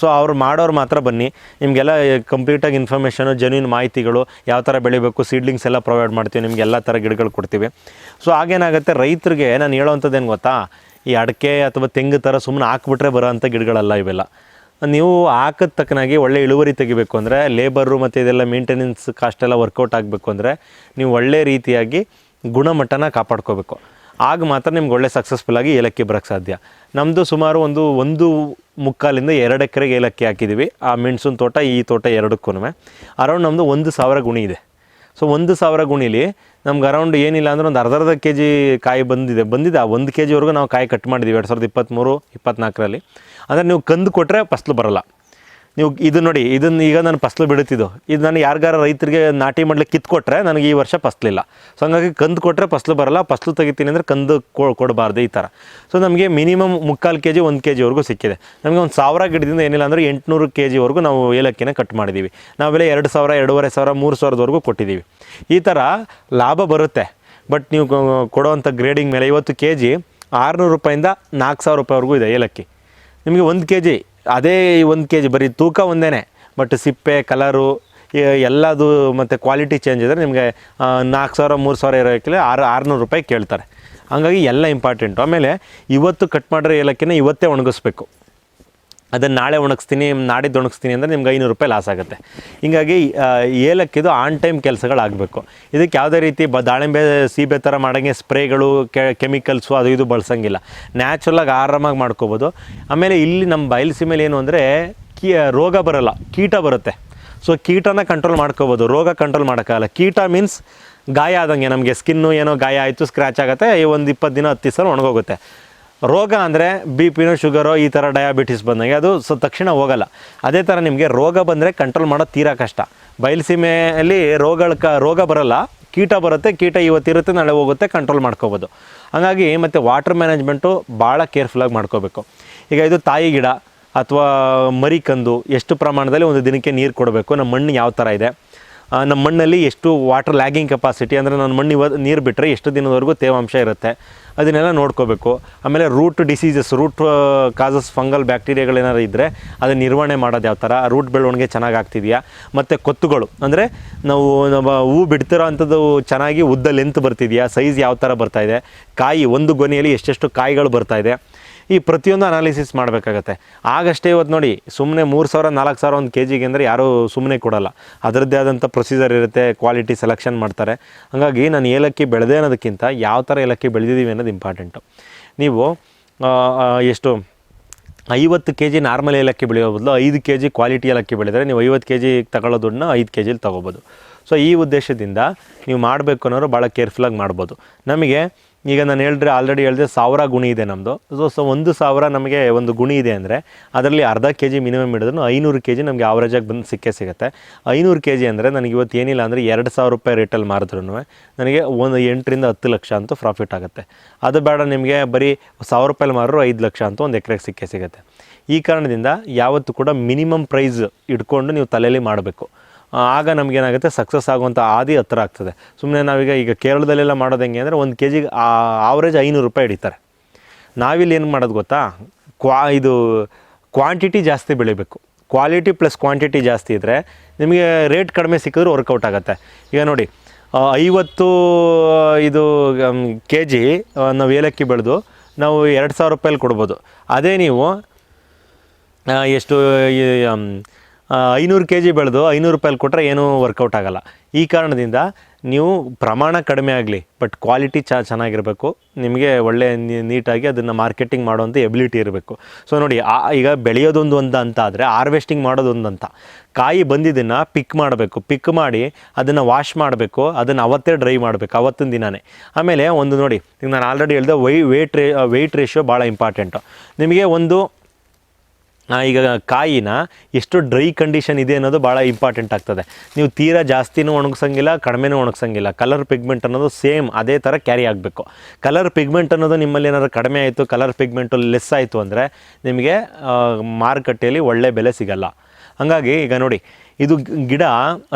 ಸೊ ಅವ್ರು ಮಾಡೋರು ಮಾತ್ರ ಬನ್ನಿ. ನಿಮಗೆಲ್ಲ ಕಂಪ್ಲೀಟಾಗಿ ಇನ್ಫಾರ್ಮೇಷನು ಜೆನ್ಯೂನ್ ಮಾಹಿತಿಗಳು ಯಾವ ಥರ ಬೆಳಿಬೇಕು ಸೀಡ್ಲಿಂಗ್ಸ್ ಎಲ್ಲ ಪ್ರೊವೈಡ್ ಮಾಡ್ತೀವಿ, ನಿಮ್ಗೆ ಎಲ್ಲ ಥರ ಗಿಡಗಳು ಕೊಡ್ತೀವಿ. ಸೊ ಆಗೇನಾಗುತ್ತೆ ರೈತರಿಗೆ, ನಾನು ಹೇಳೋವಂಥದ್ದು ಏನು ಗೊತ್ತಾ? ಈ ಅಡಿಕೆ ಅಥವಾ ತೆಂಗು ಥರ ಸುಮ್ಮನೆ ಹಾಕ್ಬಿಟ್ರೆ ಬರೋ ಅಂಥ ಗಿಡಗಳಲ್ಲ ಇವೆಲ್ಲ. ನೀವು ಹಾಕಿದ ತಕ್ಕನಾಗಿ ಒಳ್ಳೆ ಇಳುವರಿ ತೆಗಿಬೇಕು ಅಂದರೆ ಲೇಬರು ಮತ್ತು ಇದೆಲ್ಲ ಮೇಂಟೆನೆನ್ಸ್ ಕಾಸ್ಟ್ ಎಲ್ಲ ವರ್ಕೌಟ್ ಆಗಬೇಕು ಅಂದರೆ ನೀವು ಒಳ್ಳೆ ರೀತಿಯಾಗಿ ಗುಣಮಟ್ಟನ ಕಾಪಾಡ್ಕೋಬೇಕು. ಆಗ ಮಾತ್ರ ನಿಮ್ಗೆ ಒಳ್ಳೆ ಸಕ್ಸಸ್ಫುಲ್ ಆಗಿ ಏಲಕ್ಕಿ ಬರೋಕ್ಕೆ ಸಾಧ್ಯ. ನಮ್ಮದು ಸುಮಾರು ಒಂದು ಒಂದು ಮುಕ್ಕಾಲಿಂದ ಎರಡು ಎಕರೆಗೆ ಏಲಕ್ಕಿ ಹಾಕಿದ್ದೀವಿ ಆ ಮೆಣಸಿನ ತೋಟ, ಈ ತೋಟ ಎರಡಕ್ಕೂ ಅರೌಂಡ್ ನಮ್ಮದು ಒಂದು ಸಾವಿರ ಗುಣಿ ಇದೆ. ಸೊ ಒಂದು ಸಾವಿರ ಗುಣಿಲಿ ನಮ್ಗೆ ಅರೌಂಡ್ ಏನಿಲ್ಲ ಅಂದ್ರೆ ಒಂದು ಅರ್ಧರ್ಧ ಅರ್ಧ ಕೆ ಜಿ ಕಾಯಿ ಬಂದಿದೆ. ಬಂದಿದೆ. ಆ ಒಂದು ಕೆ ಜಿವರೆಗೂ ನಾವು ಕಾಯಿ ಕಟ್ ಮಾಡಿದ್ದೀವಿ ಎರಡು ಸಾವಿರದ ಇಪ್ಪತ್ತ್ಮೂರು ಇಪ್ಪತ್ತ್ನಾಲ್ಕರಲ್ಲಿ ಅಂದರೆ ನೀವು ಕಂದು ಕೊಟ್ಟರೆ ಫಸ್ಲು ಬರಲ್ಲ. ನೀವು ಇದು ನೋಡಿ ಇದನ್ನು ಈಗ ನಾನು ಫಸ್ಲು ಬಿಡುತ್ತಿದ್ದು. ಇದು ನಾನು ಯಾರಿಗಾರ ರೈತರಿಗೆ ನಾಟಿ ಮಾಡ್ಲಿಕ್ಕೆ ಕಿತ್ಕೊಟ್ರೆ ನನಗೆ ಈ ವರ್ಷ ಫಸ್ಲಿಲ್ಲ ಸೊ ಹಂಗಾಗಿ ಕಂದು ಕೊಟ್ಟರೆ ಫಸ್ಲು ಬರಲ್ಲ, ಫಸ್ಲು ತೆಗಿತೀನಿ ಅಂದರೆ ಕಂದು ಕೊಡಬಾರ್ದು ಈ ಥರ. ಸೊ ನಮಗೆ ಮಿನಿಮಮ್ ಮುಕ್ಕಾಲು ಕೆ ಜಿ ಒಂದು ಕೆ ಜಿವರೆಗೂ ಸಿಕ್ಕಿದೆ. ನಮಗೆ ಒಂದು ಸಾವಿರ ಗಿಡದಿಂದ ಏನಿಲ್ಲ ಅಂದರೆ ಎಂಟುನೂರು ಕೆ ಜಿವರೆಗೂ ನಾವು ಏಲಕ್ಕಿನ ಕಟ್ ಮಾಡಿದ್ದೀವಿ ನಾವೆಲ್ಲ ಎರಡು ಸಾವಿರ, ಎರಡೂವರೆ ಸಾವಿರ, ಮೂರು ಸಾವಿರದವರೆಗೂ ಕೊಟ್ಟಿದ್ದೀವಿ ಈ ಥರ ಲಾಭ ಬರುತ್ತೆ. ಬಟ್ ನೀವು ಕೊಡೋವಂಥ ಗ್ರೇಡಿಂಗ್ ಮೇಲೆ ಇವತ್ತು ಕೆ ಜಿ ಆರುನೂರು ರೂಪಾಯಿಂದ ನಾಲ್ಕು ಸಾವಿರ ರೂಪಾಯಿವರೆಗೂ ಇದೆ ಏಲಕ್ಕಿ. ನಿಮಗೆ ಒಂದು ಕೆ ಜಿ ಅದೇ ಒಂದು ಕೆ ಜಿ ಬರೀ ತೂಕ ಒಂದೇ ಬಟ್ ಸಿಪ್ಪೆ ಕಲರು ಎಲ್ಲದು ಮತ್ತು ಕ್ವಾಲಿಟಿ ಚೇಂಜ್ ಇದ್ದರೆ ನಿಮಗೆ ನಾಲ್ಕು ಸಾವಿರ, ಮೂರು ಸಾವಿರ ಇರೋಕ್ಕಿಲ್ಲ ಆರು, ಆರುನೂರು ರೂಪಾಯಿ ಕೇಳ್ತಾರೆ. ಹಂಗಾಗಿ ಎಲ್ಲ ಇಂಪಾರ್ಟೆಂಟು ಆಮೇಲೆ ಇವತ್ತು ಕಟ್ ಮಾಡಿರೋ ಏಲಕ್ಕಿನ ಇವತ್ತೇ ಒಣಗಿಸ್ಬೇಕು. ಅದನ್ನು ನಾಳೆ ಒಣಗಿಸ್ತೀನಿ, ನಾಡಿದ್ದು ಒಣಗಿಸ್ತೀನಿ ಅಂದರೆ ನಿಮ್ಗೆ ಐನೂರು ರೂಪಾಯಿ ಲಾಸ್ ಆಗುತ್ತೆ. ಹಿಂಗಾಗಿ ಏಲಕ್ಕಿದು ಆನ್ ಟೈಮ್ ಕೆಲಸಗಳಾಗಬೇಕು. ಇದಕ್ಕೆ ಯಾವುದೇ ರೀತಿ ಬ, ದಾಳಿಂಬೆ, ಸೀಬೆ ಥರ ಮಾಡೋಂಗೆ ಸ್ಪ್ರೇಗಳು ಕೆಮಿಕಲ್ಸು ಅದು ಇದು ಬಳಸಂಗಿಲ್ಲ. ನ್ಯಾಚುರಲಾಗಿ ಆರಾಮಾಗಿ ಮಾಡ್ಕೋಬೋದು. ಆಮೇಲೆ ಇಲ್ಲಿ ನಮ್ಮ ಬಯಲುಸೀಮೆಯಲ್ಲಿ ಏನು ಅಂದರೆ, ಕೀ, ರೋಗ ಬರೋಲ್ಲ, ಕೀಟ ಬರುತ್ತೆ. ಸೊ ಕೀಟನ ಕಂಟ್ರೋಲ್ ಮಾಡ್ಕೋಬೋದು. ರೋಗ ಕಂಟ್ರೋಲ್ ಮಾಡೋಕ್ಕಾಗಲ್ಲ. ಕೀಟ ಮೀನ್ಸ್ ಗಾಯ ಆದಂಗೆ. ನಮಗೆ ಸ್ಕಿನ್ನು ಏನೋ ಗಾಯ ಆಯಿತು ಸ್ಕ್ರ್ಯಾಚ್ ಆಗುತ್ತೆ ಒಂದು ಇಪ್ಪತ್ತು ದಿನ ಹತ್ತು ದಿವಸ ಒಣಗೋಗುತ್ತೆ. ರೋಗ ಅಂದರೆ ಬಿ ಪಿನೋ ಶುಗರೋ ಈ ಥರ ಡಯಾಬಿಟಿಸ್ ಬಂದಂಗೆ ಅದು ಸೊ ತಕ್ಷಣ ಹೋಗಲ್ಲ. ಅದೇ ಥರ ನಿಮಗೆ ರೋಗ ಬಂದರೆ ಕಂಟ್ರೋಲ್ ಮಾಡೋದು ತೀರಾ ಕಷ್ಟ. ಬಯಲುಸೀಮೆಯಲ್ಲಿ ರೋಗಗಳ ಕ, ರೋಗ ಬರಲ್ಲ. ಕೀಟ ಬರುತ್ತೆ, ಕೀಟ ಇವತ್ತಿರುತ್ತೆ ನಾಳೆ ಹೋಗುತ್ತೆ ಕಂಟ್ರೋಲ್ ಮಾಡ್ಕೋಬೋದು. ಹಾಗಾಗಿ ಮತ್ತು ವಾಟರ್ ಮ್ಯಾನೇಜ್ಮೆಂಟು ಭಾಳ ಕೇರ್ಫುಲ್ಲಾಗಿ ಮಾಡ್ಕೋಬೇಕು. ಈಗ ಇದು ತಾಯಿ ಗಿಡ ಅಥವಾ ಮರಿ ಕಂದು ಎಷ್ಟು ಪ್ರಮಾಣದಲ್ಲಿ ಒಂದು ದಿನಕ್ಕೆ ನೀರು ಕೊಡಬೇಕು, ನಮ್ಮ ಮಣ್ಣು ಯಾವ ಥರ ಇದೆ? ನಮ್ಮ ಮಣ್ಣಲ್ಲಿ ಎಷ್ಟು ವಾಟರ್ ಲ್ಯಾಗಿಂಗ್ ಕೆಪಾಸಿಟಿ ಅಂದರೆ ನನ್ನ ಮಣ್ಣು ಇವ ನೀರು ಬಿಟ್ಟರೆ ಎಷ್ಟು ದಿನದವರೆಗೂ ತೇವಾಂಶ ಇರುತ್ತೆ. ಅದನ್ನೆಲ್ಲ ನೋಡ್ಕೋಬೇಕು. ಆಮೇಲೆ root diseases root causes fungal ಬ್ಯಾಕ್ಟೀರಿಯಾಗಳೇನಾದ್ರು ಇದ್ದರೆ ಅದನ್ನು ನಿರ್ವಹಣೆ ಮಾಡೋದು ಯಾವ ಥರ ರೂಟ್ ಬೆಳವಣಿಗೆ ಚೆನ್ನಾಗಿ ಆಗ್ತಿದೆಯಾ ಮತ್ತು ಕೊತ್ತುಗಳು, ಅಂದರೆ ನಾವು ನಮ್ಮ ಹೂ ಬಿಡ್ತಿರೋ ಅಂಥದ್ದು ಚೆನ್ನಾಗಿ ಉದ್ದ ಲೆಂತ್ ಬರ್ತಿದೆಯಾ? ಸೈಜ್ ಯಾವ ಥರ ಬರ್ತಾಯಿದೆ ಕಾಯಿ ಒಂದು ಗೊನೆಯಲ್ಲಿ ಎಷ್ಟೆಷ್ಟು ಕಾಯಿಗಳು ಬರ್ತಾ ಇದೆ? ಈ ಪ್ರತಿಯೊಂದು ಅನಾಲಿಸಿಸ್ ಮಾಡಬೇಕಾಗತ್ತೆ. ಆಗಷ್ಟೇ ಇವತ್ತು ನೋಡಿ ಸುಮ್ಮನೆ ಮೂರು ಸಾವಿರ, ನಾಲ್ಕು ಸಾವಿರ ಒಂದು ಕೆ ಜಿಗೆ ಅಂದರೆ ಯಾರೂ ಸುಮ್ಮನೆ ಕೊಡಲ್ಲ. ಅದರದ್ದೇ ಆದಂಥ ಪ್ರೊಸೀಜರ್ ಇರುತ್ತೆ ಕ್ವಾಲಿಟಿ ಸೆಲೆಕ್ಷನ್ ಮಾಡ್ತಾರೆ. ಹಾಗಾಗಿ ನಾನು ಏಲಕ್ಕಿ ಬೆಳೆದೇ ಅನ್ನೋದಕ್ಕಿಂತ ಯಾವ ಥರ ಏಲಕ್ಕಿ ಬೆಳೆದಿದ್ದೀವಿ ಅನ್ನೋದು ಇಂಪಾರ್ಟೆಂಟು ನೀವು ಎಷ್ಟು, ಐವತ್ತು ಕೆ ಜಿ ನಾರ್ಮಲ್ ಏಲಕ್ಕಿ ಬೆಳೆಯೋ ಬದಲು ಐದು ಕೆ ಜಿ ಕ್ವಾಲಿಟಿ ಏಲಕ್ಕಿ ಬೆಳೆದರೆ ನೀವು ಐವತ್ತು ಕೆ ಜಿ ತಗೊಳ್ಳೋ ದುಡ್ಡನ್ನ ಐದು ಕೆ ಜಿಲಿ ತೊಗೋಬೋದು. ಸೊ ಈ ಉದ್ದೇಶದಿಂದ ನೀವು ಮಾಡಬೇಕು ಅನ್ನೋರು ಭಾಳ ಕೇರ್ಫುಲ್ಲಾಗಿ ಮಾಡ್ಬೋದು. ನಮಗೆ ಈಗ ನಾನು ಹೇಳಿದ್ರೆ ಆಲ್ರೆಡಿ ಹೇಳಿದೆ ಸಾವಿರ ಗುಣಿ ಇದೆ ನಮ್ಮದು ಸೊ ಸೊ ಒಂದು ಸಾವಿರ ನಮಗೆ ಒಂದು ಗುಣಿ ಇದೆ ಅಂದರೆ ಅದರಲ್ಲಿ ಅರ್ಧ ಕೆ ಜಿ ಮಿನಿಮಮ್ ಹಿಡಿದ್ರು ಐನೂರು ಕೆ ಜಿ ನಮಗೆ ಆವ್ರೇಜಾಗಿ ಬಂದು ಸಿಕ್ಕೇ ಸಿಗುತ್ತೆ. ಐನೂರು ಕೆ ಜಿ ಅಂದರೆ ನನಗೆ ಇವತ್ತು ಏನಿಲ್ಲ ಅಂದರೆ ಎರಡು ಸಾವಿರ ರೂಪಾಯಿ ರೇಟಲ್ಲಿ ಮಾರಿದ್ರೂ ನನಗೆ ಒಂದು ಎಂಟರಿಂದ ಹತ್ತು ಲಕ್ಷ ಅಂತೂ ಪ್ರಾಫಿಟ್ ಆಗುತ್ತೆ. ಅದು ಬೇಡ, ನಿಮಗೆ ಬರೀ ಸಾವಿರ ರೂಪಾಯಲ್ಲಿ ಮಾರು ಐದು ಲಕ್ಷ ಅಂತೂ ಒಂದು ಎಕರೆಗೆ ಸಿಕ್ಕೇ ಸಿಗುತ್ತೆ. ಈ ಕಾರಣದಿಂದ ಯಾವತ್ತೂ ಕೂಡ ಮಿನಿಮಮ್ ಪ್ರೈಸ್ ಇಟ್ಕೊಂಡು ನೀವು ತಲೆಯಲ್ಲಿ ಮಾಡಬೇಕು. ಆಗ ನಮಗೇನಾಗುತ್ತೆ ಸಕ್ಸಸ್ ಆಗುವಂಥ ಆದಿ ಹತ್ರ ಆಗ್ತದೆ. ಸುಮ್ಮನೆ ನಾವೀಗ ಈಗ ಕೇರಳದಲ್ಲೆಲ್ಲ ಮಾಡೋದು ಹೆಂಗೆ ಅಂದರೆ ಒಂದು ಕೆ ಜಿಗೆ ಆವ್ರೇಜ್ ಐನೂರು ರೂಪಾಯಿ ಹಿಡಿತಾರೆ. ನಾವಿಲ್ಲಿ ಏನು ಮಾಡೋದು ಗೊತ್ತಾ? ಕ್ವಾ ಇದು ಕ್ವಾಂಟಿಟಿ ಜಾಸ್ತಿ ಬೆಳಿಬೇಕು. ಕ್ವಾಲಿಟಿ ಪ್ಲಸ್ ಕ್ವಾಂಟಿಟಿ ಜಾಸ್ತಿ ಇದ್ದರೆ ನಿಮಗೆ ರೇಟ್ ಕಡಿಮೆ ಸಿಕ್ಕಿದ್ರೆ ವರ್ಕೌಟ್ ಆಗುತ್ತೆ. ಈಗ ನೋಡಿ ಐವತ್ತು ಇದು ಕೆ ಜಿ ನಾವು ಏಲಕ್ಕಿ ಬೆಳೆದು ನಾವು ಎರಡು ಸಾವಿರ ರೂಪಾಯಲ್ಲಿ ಕೊಡ್ಬೋದು. ಅದೇ ನೀವು ಎಷ್ಟು ಐನೂರು ಕೆ ಜಿ ಬೆಳೆದು ಐನೂರು ರೂಪಾಯಲ್ಲಿ ಕೊಟ್ಟರೆ ಏನೂ ವರ್ಕೌಟ್ ಆಗಲ್ಲ. ಈ ಕಾರಣದಿಂದ ನೀವು ಪ್ರಮಾಣ ಕಡಿಮೆ ಆಗಲಿ ಬಟ್ ಕ್ವಾಲಿಟಿ ಚ ಚೆನ್ನಾಗಿರಬೇಕು. ನಿಮಗೆ ಒಳ್ಳೆ ನೀಟಾಗಿ ಅದನ್ನು ಮಾರ್ಕೆಟಿಂಗ್ ಮಾಡೋವಂಥ ಎಬಿಲಿಟಿ ಇರಬೇಕು. ಸೊ ನೋಡಿ, ಆ, ಈಗ ಬೆಳೆಯೋದೊಂದು ಒಂದು ಅಂತ ಆದರೆ ಹಾರ್ವೆಸ್ಟಿಂಗ್ ಮಾಡೋದೊಂದು ಅಂತ. ಕಾಯಿ ಬಂದಿದ್ದನ್ನು ಪಿಕ್ ಮಾಡಬೇಕು. ಪಿಕ್ ಮಾಡಿ ಅದನ್ನು ವಾಶ್ ಮಾಡಬೇಕು. ಅದನ್ನು ಅವತ್ತೇ ಡ್ರೈ ಮಾಡಬೇಕು, ಅವತ್ತಿನ ದಿನವೇ ಆಮೇಲೆ ಒಂದು ನೋಡಿ, ಈಗ ನಾನು ಆಲ್ರೆಡಿ ಹೇಳಿದೆ ವೈ ವೇಟ್ ರೇ ವೆಯ್ಟ್ ರೇಷಿಯೋ ಭಾಳ ಇಂಪಾರ್ಟೆಂಟು ನಿಮಗೆ ಒಂದು ಈಗ ಕಾಯಿನ ಎಷ್ಟು ಡ್ರೈ ಕಂಡೀಷನ್ ಇದೆ ಅನ್ನೋದು ಭಾಳ ಇಂಪಾರ್ಟೆಂಟ್ ಆಗ್ತದೆ. ನೀವು ತೀರಾ ಜಾಸ್ತಿನೂ ಒಣಗಿಸಂಗಿಲ್ಲ, ಕಡಿಮೆನೂ ಒಣಗಿಸಂಗಿಲ್ಲ. ಕಲರ್ ಪಿಗ್ಮೆಂಟ್ ಅನ್ನೋದು ಸೇಮ್ ಅದೇ ಥರ ಕ್ಯಾರಿ ಆಗಬೇಕು. ಕಲರ್ ಪಿಗ್ಮೆಂಟ್ ಅನ್ನೋದು ನಿಮ್ಮಲ್ಲಿ ಏನಾದ್ರು ಕಡಿಮೆ ಆಯಿತು ಕಲರ್ ಪಿಗ್ಮೆಂಟು ಲೆಸ್ ಆಯಿತು ಅಂದರೆ ನಿಮಗೆ ಮಾರುಕಟ್ಟೆಯಲ್ಲಿ ಒಳ್ಳೆ ಬೆಲೆ ಸಿಗಲ್ಲ. ಹಾಗಾಗಿ ಈಗ ನೋಡಿ ಇದು ಗಿಡ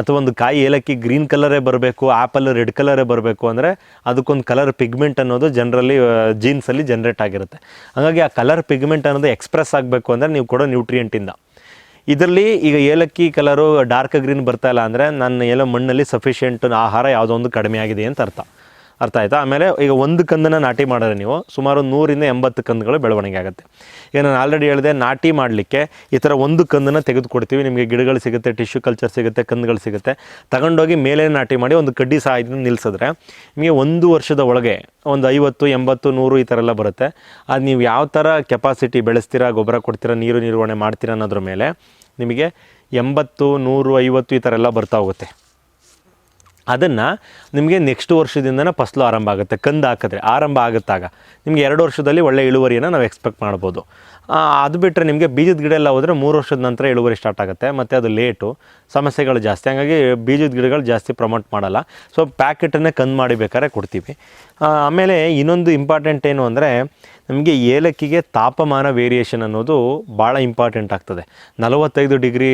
ಅಥವಾ ಒಂದು ಕಾಯಿ ಏಲಕ್ಕಿ ಗ್ರೀನ್ ಕಲರೇ ಬರಬೇಕು ಆ್ಯಪಲ್ ರೆಡ್ ಕಲರೇ ಬರಬೇಕು ಅಂದರೆ ಅದಕ್ಕೊಂದು ಕಲರ್ ಪಿಗ್ಮೆಂಟ್ ಅನ್ನೋದು ಜನರಲಿ ಜೀನ್ಸಲ್ಲಿ ಜನ್ರೇಟ್ ಆಗಿರುತ್ತೆ. ಹಾಗಾಗಿ ಆ ಕಲರ್ ಪಿಗ್ಮೆಂಟ್ ಅನ್ನೋದು ಎಕ್ಸ್ಪ್ರೆಸ್ ಆಗಬೇಕು ಅಂದರೆ ನೀವು ಕೊಡೋ ನ್ಯೂಟ್ರಿಯೆಂಟಿಂದ. ಇದರಲ್ಲಿ ಈಗ ಏಲಕ್ಕಿ ಕಲರು ಡಾರ್ಕ್ ಗ್ರೀನ್ ಬರ್ತಾ ಇಲ್ಲ ಅಂದರೆ ನನ್ನ ಎಲ್ಲ ಮಣ್ಣಲ್ಲಿ ಸಫಿಷಿಯೆಂಟ್ ಆಹಾರ ಯಾವುದೋ ಒಂದು ಕಡಿಮೆ ಆಗಿದೆ ಅಂತ ಅರ್ಥ. ಅರ್ಥ ಆಯಿತಾ? ಆಮೇಲೆ ಈಗ ಒಂದು ಕಂದನ್ನು ನಾಟಿ ಮಾಡಿದ್ರೆ ನೀವು ಸುಮಾರು ನೂರಿಂದ ಎಂಬತ್ತು ಕಂದುಗಳು ಬೆಳವಣಿಗೆ ಆಗುತ್ತೆ. ಈಗ ನಾನು ಆಲ್ರೆಡಿ ಹೇಳಿದೆ, ನಾಟಿ ಮಾಡಲಿಕ್ಕೆ ಈ ಥರ ಒಂದು ಕಂದನ್ನು ತೆಗೆದುಕೊಡ್ತೀವಿ. ನಿಮಗೆ ಗಿಡಗಳು ಸಿಗುತ್ತೆ ಟಿಶ್ಯೂ ಕಲ್ಚರ್ ಸಿಗುತ್ತೆ, ಕಂದುಗಳು ಸಿಗುತ್ತೆ. ತಗೊಂಡೋಗಿ ಮೇಲೆ ನಾಟಿ ಮಾಡಿ ಒಂದು ಕಡ್ಡಿ ಸಹಾಯದಿಂದ ನಿಲ್ಲಿಸಿದ್ರೆ ನಿಮಗೆ ಒಂದು ವರ್ಷದ ಒಳಗೆ ಒಂದು ಐವತ್ತು, ಎಂಬತ್ತು, ನೂರು ಈ ಥರ ಎಲ್ಲ ಬರುತ್ತೆ. ಅದು ನೀವು ಯಾವ ಥರ ಕೆಪಾಸಿಟಿ ಬೆಳೆಸ್ತೀರಾ, ಗೊಬ್ಬರ ಕೊಡ್ತೀರಾ, ನೀರು ನಿರ್ವಹಣೆ ಮಾಡ್ತೀರಾ ಅನ್ನೋದ್ರ ಮೇಲೆ ನಿಮಗೆ ಎಂಬತ್ತು, ನೂರು, ಐವತ್ತು ಈ ಥರ ಎಲ್ಲ ಬರ್ತಾ ಹೋಗುತ್ತೆ. ಅದನ್ನು ನಿಮಗೆ ನೆಕ್ಸ್ಟ್ ವರ್ಷದಿಂದನೇ ಫಸಲು ಆರಂಭ ಆಗುತ್ತೆ. ಕಂದು ಹಾಕಿದ್ರೆ ಆರಂಭ ಆಗುತ್ತಾಗ. ನಿಮಗೆ ಎರಡು ವರ್ಷದಲ್ಲಿ ಒಳ್ಳೆ ಇಳುವರಿಯನ್ನು ನಾವು ಎಕ್ಸ್ಪೆಕ್ಟ್ ಮಾಡ್ಬೋದು. ಅದು ಬಿಟ್ಟರೆ ನಿಮಗೆ ಬೀಜದ ಗಿಡ ಎಲ್ಲ ಹೋದರೆ ಮೂರು ವರ್ಷದ ನಂತರ ಇಳುವರಿ ಸ್ಟಾರ್ಟ್ ಆಗುತ್ತೆ. ಮತ್ತು ಅದು ಲೇಟು ಸಮಸ್ಯೆಗಳು ಜಾಸ್ತಿ. ಹಾಗಾಗಿ ಬೀಜದ ಗಿಡಗಳು ಜಾಸ್ತಿ ಪ್ರಮೋಟ್ ಮಾಡಲ್ಲ. ಸೊ ಪ್ಯಾಕೆಟನ್ನೇ ಕಂದು ಮಾಡಿ ಬೇಕಾದ್ರೆ ಕೊಡ್ತೀವಿ. ಆಮೇಲೆ ಇನ್ನೊಂದು ಇಂಪಾರ್ಟೆಂಟ್ ಏನು ಅಂದರೆ, ನಮಗೆ ಏಲಕ್ಕಿಗೆ ತಾಪಮಾನ ವೇರಿಯೇಷನ್ ಅನ್ನೋದು ಭಾಳ ಇಂಪಾರ್ಟೆಂಟ್ ಆಗ್ತದೆ. ನಲವತ್ತೈದು ಡಿಗ್ರಿ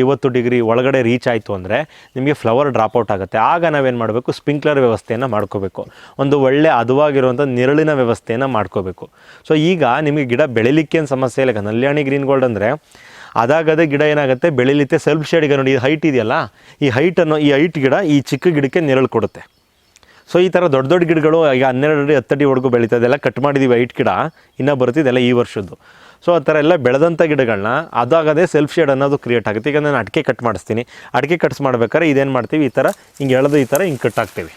ಐವತ್ತು ಡಿಗ್ರಿ ಒಳಗಡೆ ರೀಚ್ ಆಯಿತು ಅಂದರೆ ನಿಮಗೆ ಫ್ಲವರ್ ಡ್ರಾಪ್ಔಟ್ ಆಗುತ್ತೆ. ಆಗ ನಾವೇನು ಮಾಡಬೇಕು? ಸ್ಪ್ರಿಂಕ್ಲರ್ ವ್ಯವಸ್ಥೆಯನ್ನು ಮಾಡ್ಕೋಬೇಕು. ಒಂದು ಒಳ್ಳೆ ಹದವಾಗಿರುವಂಥ ನೆರಳಿನ ವ್ಯವಸ್ಥೆಯನ್ನು ಮಾಡ್ಕೋಬೇಕು. ಸೊ ಈಗ ನಿಮಗೆ ಗಿಡ ಬೆಳಿಲಿಕ್ಕೆ ಏನು ಸಮಸ್ಯೆ ಇಲ್ಲ. ನಲ್ಯಾಣಿ ಗ್ರೀನ್ ಗೋಲ್ಡ್ ಅಂದರೆ ಅದಾಗದೆ ಗಿಡ ಏನಾಗುತ್ತೆ ಬೆಳೀಲಿತ್ತೆ ಸೆಲ್ಫ್ ಶೇಡಿಗೆ ನೋಡಿ, ಈ ಹೈಟ್ ಇದೆಯಲ್ಲ, ಈ ಹೈಟ್ ಅನ್ನೋ, ಈ ಹೈಟ್ ಗಿಡ ಈ ಚಿಕ್ಕ ಗಿಡಕ್ಕೆ ನೆರಳು ಕೊಡುತ್ತೆ. ಸೊ ಈ ಥರ ದೊಡ್ಡ ದೊಡ್ಡ ಗಿಡಗಳು ಈಗ ಹನ್ನೆರಡು ಅಡಿ ಹತ್ತಡಿ ಒಳಗೂ ಬೆಳೀತದೆ ಎಲ್ಲ ಕಟ್ ಮಾಡಿದ್ದೀವಿ ಹೈಟ್ ಗಿಡ. ಇನ್ನೂ ಬರ್ತಿದ್ದೆಲ್ಲ ಈ ವರ್ಷದ್ದು. ಸೊ ಆ ಥರ ಎಲ್ಲ ಬೆಳೆದಂಥ ಗಿಡಗಳನ್ನ ಅದಾಗದೆ ಸೆಲ್ಫ್ ಶೇಡ್ ಅನ್ನೋದು ಕ್ರಿಯೇಟ್ ಆಗುತ್ತೆ. ಈಗ ನಾನು ಅಡಿಕೆ ಕಟ್ ಮಾಡಿಸ್ತೀನಿ. ಅಡಿಕೆ ಕಟ್ಸ್ ಮಾಡ್ಬೇಕಾದ್ರೆ ಇದೇನು ಮಾಡ್ತೀವಿ? ಈ ಥರ ಹಿಂಗೆ ಎಳೆದು ಈ ಥರ ಹಿಂಗೆ ಕಟ್ ಹಾಕ್ತೀವಿ.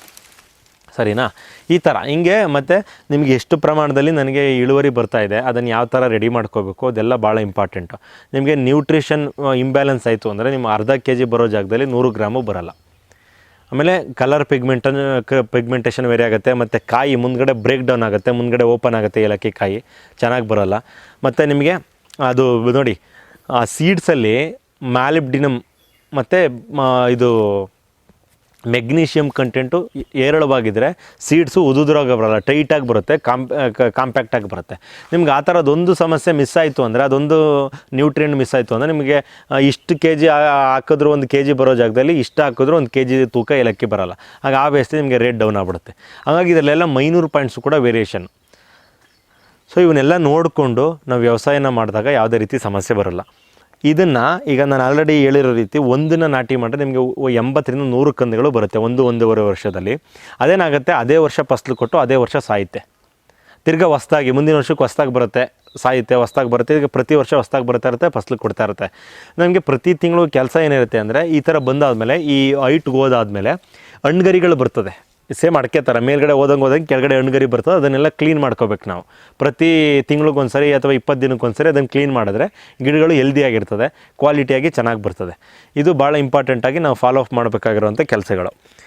ಸರಿನಾ? ಈ ಥರ ಹಿಂಗೆ ಮತ್ತು ನಿಮಗೆ ಎಷ್ಟು ಪ್ರಮಾಣದಲ್ಲಿ ನನಗೆ ಇಳುವರಿ ಬರ್ತಾ ಇದೆ, ಅದನ್ನು ಯಾವ ಥರ ರೆಡಿ ಮಾಡ್ಕೋಬೇಕು, ಅದೆಲ್ಲ ಭಾಳ ಇಂಪಾರ್ಟೆಂಟು ನಿಮಗೆ ನ್ಯೂಟ್ರಿಷನ್ ಇಂಬ್ಯಾಲೆನ್ಸ್ ಆಯಿತು ಅಂದರೆ ನಿಮ್ಮ ಅರ್ಧ ಕೆ ಜಿ ಬರೋ ಜಾಗದಲ್ಲಿ ನೂರು ಗ್ರಾಮು ಬರಲ್ಲ. ಆಮೇಲೆ ಕಲರ್ ಪಿಗ್ಮೆಂಟನ್ ಪಿಗ್ಮೆಂಟೇಷನ್ ವೇರಿ ಆಗುತ್ತೆ, ಮತ್ತು ಕಾಯಿ ಮುಂದ್ಗಡೆ ಬ್ರೇಕ್ ಡೌನ್ ಆಗುತ್ತೆ, ಮುಂದ್ಗಡೆ ಓಪನ್ ಆಗುತ್ತೆ ಏಲಕ್ಕಿ, ಕಾಯಿ, ಚೆನ್ನಾಗಿ ಬರೋಲ್ಲ. ಮತ್ತು ನಿಮಗೆ ಅದು ನೋಡಿ, ಆ ಸೀಡ್ಸಲ್ಲಿ ಮ್ಯಾಲಿಬ್ಡಿನಮ್ ಮತ್ತು ಇದು ಮೆಗ್ನೀಷಿಯಮ್ ಕಂಟೆಂಟು ಏರಳವಾಗಿದ್ದರೆ ಸೀಡ್ಸು ಉದುದ್ರಾಗ ಬರಲ್ಲ, ಟೈಟಾಗಿ ಬರುತ್ತೆ ಕಾಂಪ್ ಕಾಂಪ್ಯಾಕ್ಟಾಗಿ ಬರುತ್ತೆ. ನಿಮ್ಗೆ ಆ ಥರದೊಂದು ಸಮಸ್ಯೆ ಮಿಸ್ ಆಯಿತು ಅಂದರೆ, ಅದೊಂದು ನ್ಯೂಟ್ರಿಯೆಂಟ್ ಮಿಸ್ ಆಯಿತು ಅಂದರೆ ನಿಮಗೆ ಇಷ್ಟು ಕೆ ಜಿ ಹಾಕಿದ್ರು ಒಂದು ಕೆ ಜಿ ಬರೋ ಜಾಗದಲ್ಲಿ ಇಷ್ಟು ಹಾಕಿದ್ರು ಒಂದು ಕೆ ಜಿ ತೂಕ ಏಲಕ್ಕಿ ಬರೋಲ್ಲ. ಆಗ ಆ ಬೇಸ್ತಿ ನಿಮಗೆ ರೇಟ್ ಡೌನ್ ಆಗ್ಬಿಡುತ್ತೆ. ಹಾಗಾಗಿ ಇದರಲ್ಲೆಲ್ಲ ಮೈನೂರು ಪಾಯಿಂಟ್ಸು ಕೂಡ ವೇರಿಯೇಷನ್. ಸೊ ಇವನ್ನೆಲ್ಲ ನೋಡಿಕೊಂಡು ನಾವು ವ್ಯವಸಾಯನ ಮಾಡಿದಾಗ ಯಾವುದೇ ರೀತಿ ಸಮಸ್ಯೆ ಬರಲ್ಲ. ಇದನ್ನು ಈಗ ನಾನು ಆಲ್ರೆಡಿ ಹೇಳಿರೋ ರೀತಿ ಒಂದನ್ನು ನಾಟಿ ಮಾಡಿದ್ರೆ ನಿಮಗೆ ಎಂಬತ್ತರಿಂದ ನೂರು ಕಂದುಗಳು ಬರುತ್ತೆ, ಒಂದು ಒಂದೂವರೆ ವರ್ಷದಲ್ಲಿ. ಅದೇನಾಗುತ್ತೆ? ಅದೇ ವರ್ಷ ಫಸ್ಲು ಕೊಟ್ಟು ಅದೇ ವರ್ಷ ಸಾಯುತ್ತೆ. ತಿರ್ಗಾ ಹೊಸ್ದಾಗಿ, ಮುಂದಿನ ವರ್ಷಕ್ಕೆ ಹೊಸ್ದಾಗಿ ಬರುತ್ತೆ, ಸಾಯುತ್ತೆ, ಹೊಸ್ದಾಗಿ ಬರುತ್ತೆ ಈಗ ಪ್ರತಿ ವರ್ಷ ಹೊಸ್ದಾಗಿ ಬರ್ತಾ ಇರುತ್ತೆ, ಫಸ್ಲು ಕೊಡ್ತಾ ಇರುತ್ತೆ. ನಮಗೆ ಪ್ರತಿ ತಿಂಗಳು ಕೆಲಸ ಏನಿರುತ್ತೆ ಅಂದರೆ ಈ ಥರ ಬಂದಾದಮೇಲೆ, ಈ ಹೈಟ್ಗೆ ಹೋದಾದಮೇಲೆ ಹಣ್ಗರಿಗಳು ಬರ್ತದೆ. ಸೇಮ್ ಅಡಕೆ ಥರ ಮೇಲ್ಗಡೆ ಹೋದಂಗೆ ಹೋದಂಗೆ ಕೆಳಗಡೆ ಹಣ್ಣುಗರಿ ಬರ್ತದೆ, ಅದನ್ನೆಲ್ಲ ಕ್ಲೀನ್ ಮಾಡ್ಕೋಬೇಕು ನಾವು. ಪ್ರತಿ ತಿಂಗಳಿಗೊಂದ್ಸರಿ ಅಥವಾ ಇಪ್ಪತ್ತು ದಿನಕ್ಕೊಂದ್ಸರಿ ಅದನ್ನು ಕ್ಲೀನ್ ಮಾಡಿದ್ರೆ ಗಿಡಗಳು ಹೆಲ್ದಿಯಾಗಿರ್ತದೆ ಕ್ವಾಲಿಟಿಯಾಗಿ ಚೆನ್ನಾಗಿ ಬರ್ತದೆ. ಇದು ಭಾಳ ಇಂಪಾರ್ಟೆಂಟಾಗಿ ನಾವು ಫಾಲೋ ಅಪ್ ಮಾಡಬೇಕಾಗಿರುವಂಥ ಕೆಲಸಗಳು.